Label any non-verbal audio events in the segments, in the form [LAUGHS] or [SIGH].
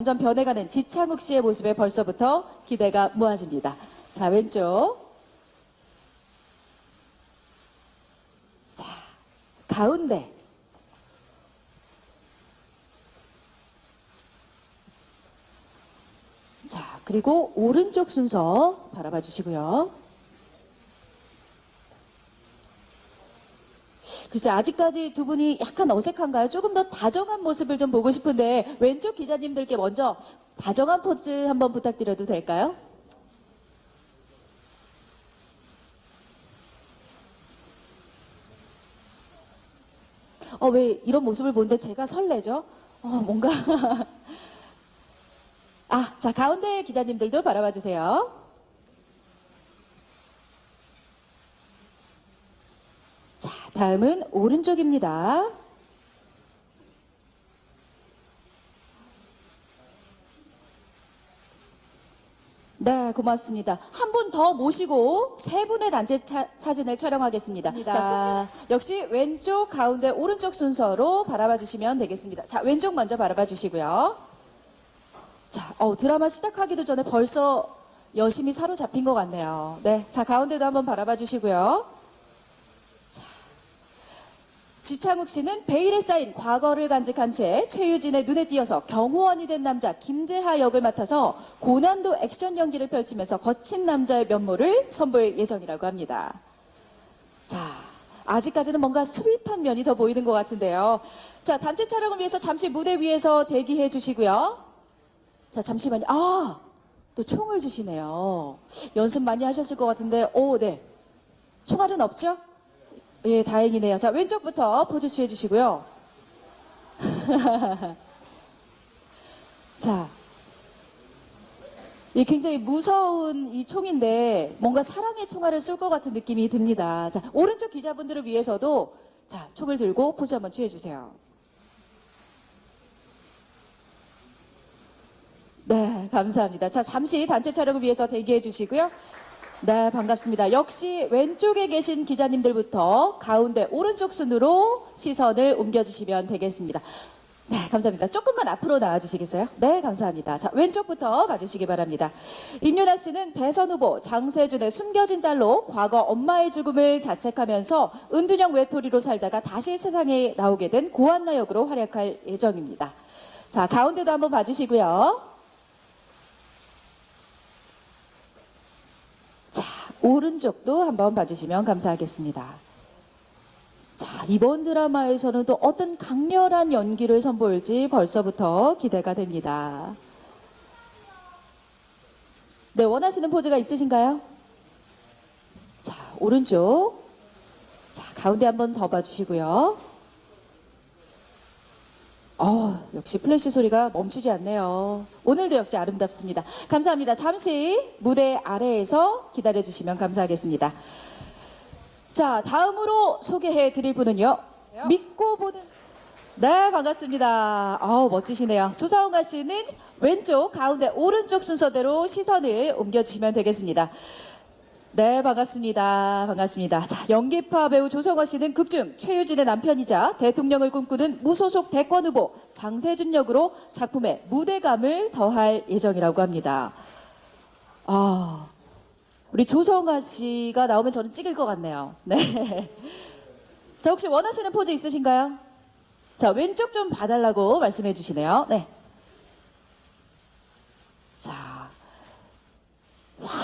점점 변해가는 지창욱 씨의 모습에 벌써부터 기대가 모아집니다. 자, 왼쪽. 자, 가운데. 자, 그리고 오른쪽 순서 바라봐 주시고요. 글쎄, 아직까지 두 분이 약간 어색한가요? 조금 더 다정한 모습을 좀 보고 싶은데, 왼쪽 기자님들께 먼저 다정한 포즈 한번 부탁드려도 될까요? 어, 왜 이런 모습을 보는데 제가 설레죠? 어, 뭔가. [LAUGHS] 아, 자, 가운데 기자님들도 바라봐 주세요. 다음은 오른쪽입니다. 네, 고맙습니다. 한 분 더 모시고 세 분의 단체 차- 사진을 촬영하겠습니다. 자, 손- 역시 왼쪽, 가운데, 오른쪽 순서로 바라봐 주시면 되겠습니다. 자, 왼쪽 먼저 바라봐 주시고요. 자, 어, 드라마 시작하기도 전에 벌써 여심이 사로잡힌 것 같네요. 네, 자, 가운데도 한번 바라봐 주시고요. 지창욱 씨는 베일에 쌓인 과거를 간직한 채 최유진의 눈에 띄어서 경호원이 된 남자 김재하 역을 맡아서 고난도 액션 연기를 펼치면서 거친 남자의 면모를 선보일 예정이라고 합니다. 자, 아직까지는 뭔가 스윗한 면이 더 보이는 것 같은데요. 자, 단체 촬영을 위해서 잠시 무대 위에서 대기해 주시고요. 자, 잠시만요. 아, 또 총을 주시네요. 연습 많이 하셨을 것 같은데, 오, 네. 총알은 없죠? 예, 다행이네요. 자, 왼쪽부터 포즈 취해 주시고요. [LAUGHS] 자. 이 굉장히 무서운 이 총인데 뭔가 사랑의 총알을 쏠 것 같은 느낌이 듭니다. 자, 오른쪽 기자분들을 위해서도 자, 총을 들고 포즈 한번 취해 주세요. 네, 감사합니다. 자, 잠시 단체 촬영을 위해서 대기해 주시고요. 네, 반갑습니다. 역시 왼쪽에 계신 기자님들부터 가운데 오른쪽 순으로 시선을 옮겨주시면 되겠습니다. 네, 감사합니다. 조금만 앞으로 나와주시겠어요? 네, 감사합니다. 자, 왼쪽부터 봐주시기 바랍니다. 임윤아 씨는 대선 후보 장세준의 숨겨진 딸로 과거 엄마의 죽음을 자책하면서 은둔형 외톨이로 살다가 다시 세상에 나오게 된 고한나 역으로 활약할 예정입니다. 자, 가운데도 한번 봐주시고요. 자, 오른쪽도 한번 봐주시면 감사하겠습니다. 자, 이번 드라마에서는 또 어떤 강렬한 연기를 선보일지 벌써부터 기대가 됩니다. 네, 원하시는 포즈가 있으신가요? 자, 오른쪽. 자, 가운데 한번 더 봐주시고요. 어, 역시 플래시 소리가 멈추지 않네요. 오늘도 역시 아름답습니다. 감사합니다. 잠시 무대 아래에서 기다려주시면 감사하겠습니다. 자, 다음으로 소개해 드릴 분은요. 믿고 보는. 네, 반갑습니다. 어우, 멋지시네요. 조사원가 씨는 왼쪽, 가운데, 오른쪽 순서대로 시선을 옮겨주시면 되겠습니다. 네, 반갑습니다. 반갑습니다. 자, 연기파 배우 조성화 씨는 극중 최유진의 남편이자 대통령을 꿈꾸는 무소속 대권 후보 장세준 역으로 작품에 무대감을 더할 예정이라고 합니다. 아, 우리 조성화 씨가 나오면 저는 찍을 것 같네요. 네. 자, 혹시 원하시는 포즈 있으신가요? 자, 왼쪽 좀 봐달라고 말씀해 주시네요. 네.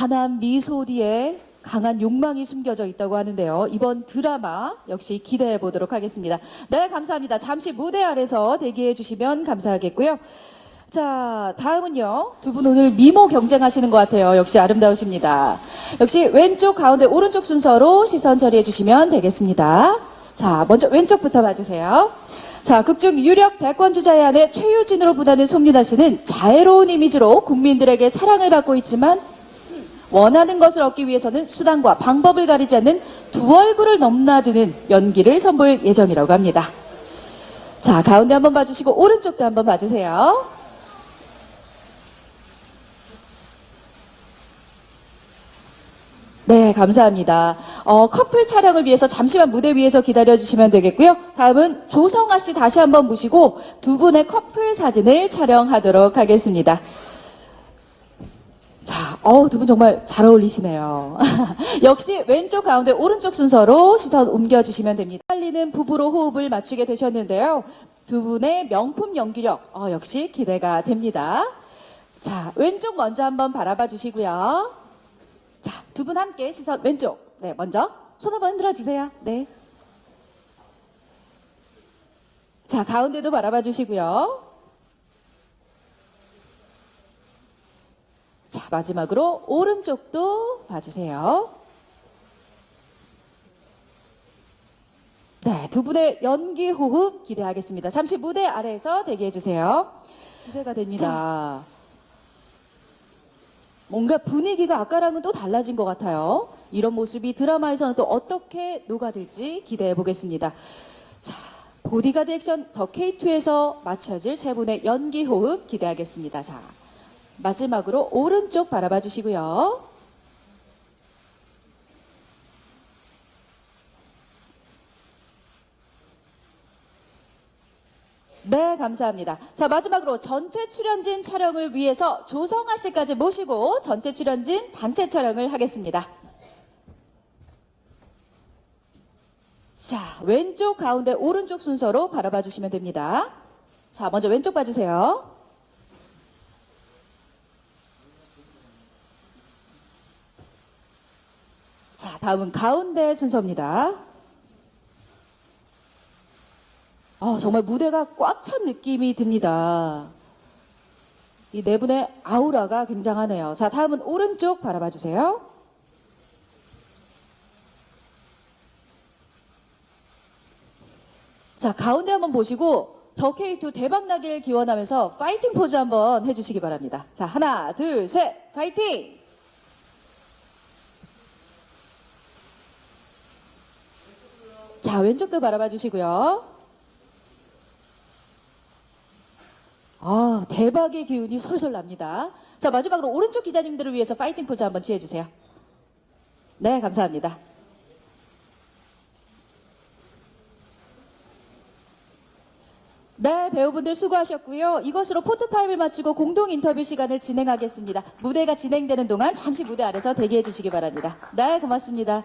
환한 미소 뒤에 강한 욕망이 숨겨져 있다고 하는데요. 이번 드라마 역시 기대해 보도록 하겠습니다. 네, 감사합니다. 잠시 무대 아래서 대기해 주시면 감사하겠고요. 자, 다음은요. 두 분 오늘 미모 경쟁하시는 것 같아요. 역시 아름다우십니다. 역시 왼쪽, 가운데, 오른쪽 순서로 시선 처리해 주시면 되겠습니다. 자, 먼저 왼쪽부터 봐주세요. 자, 극중 유력 대권 주자의 아내 최유진으로 부다는 송윤아 씨는 자애로운 이미지로 국민들에게 사랑을 받고 있지만 원하는 것을 얻기 위해서는 수단과 방법을 가리지 않는 두 얼굴을 넘나드는 연기를 선보일 예정이라고 합니다. 자, 가운데 한번 봐주시고 오른쪽도 한번 봐주세요. 네, 네, 감사합니다. 어, 커플 촬영을 위해서 잠시만 무대 위에서 기다려주시면 되겠고요. 다음은 조성아 씨 다시 한번 모시고 두 분의 커플 사진을 촬영하도록 하겠습니다. 자, 어우, 두 분 정말 잘 어울리시네요. [LAUGHS] 역시 왼쪽 가운데 오른쪽 순서로 시선 옮겨주시면 됩니다. 빨리는 부부로 호흡을 맞추게 되셨는데요. 두 분의 명품 연기력, 어, 역시 기대가 됩니다. 자, 왼쪽 먼저 한번 바라봐 주시고요. 자, 두 분 함께 시선 왼쪽. 네, 먼저 손 한번 흔들어 주세요. 네. 자, 가운데도 바라봐 주시고요. 자, 마지막으로 오른쪽도 봐주세요. 네, 두 분의 연기 호흡 기대하겠습니다. 잠시 무대 아래에서 대기해 주세요. 기대가 됩니다. 뭔가 분위기가 아까랑은 또 달라진 것 같아요. 이런 모습이 드라마에서는 또 어떻게 녹아들지 기대해 보겠습니다. 자, 보디가드 액션 더 K2에서 맞춰질 세 분의 연기 호흡 기대하겠습니다. 자, 마지막으로 오른쪽 바라봐 주시고요. 네, 감사합니다. 자, 마지막으로 전체 출연진 촬영을 위해서 조성아 씨까지 모시고 전체 출연진 단체 촬영을 하겠습니다. 자, 왼쪽, 가운데, 오른쪽 순서로 바라봐 주시면 됩니다. 자, 먼저 왼쪽 봐주세요. 자, 다음은 가운데 순서입니다. 아, 정말 무대가 꽉 찬 느낌이 듭니다. 이 네 분의 아우라가 굉장하네요. 자, 다음은 오른쪽 바라봐 주세요. 자, 가운데 한번 보시고 더 K2 대박 나길 기원하면서 파이팅 포즈 한번 해주시기 바랍니다. 자, 하나, 둘, 셋, 파이팅! 자, 왼쪽도 바라봐 주시고요. 아, 대박의 기운이 솔솔 납니다. 자, 마지막으로 오른쪽 기자님들을 위해서 파이팅 포즈 한번 취해 주세요. 네, 감사합니다. 네, 배우분들 수고하셨고요. 이것으로 포토타임을 마치고 공동 인터뷰 시간을 진행하겠습니다. 무대가 진행되는 동안 잠시 무대 아래서 대기해 주시기 바랍니다. 네, 고맙습니다.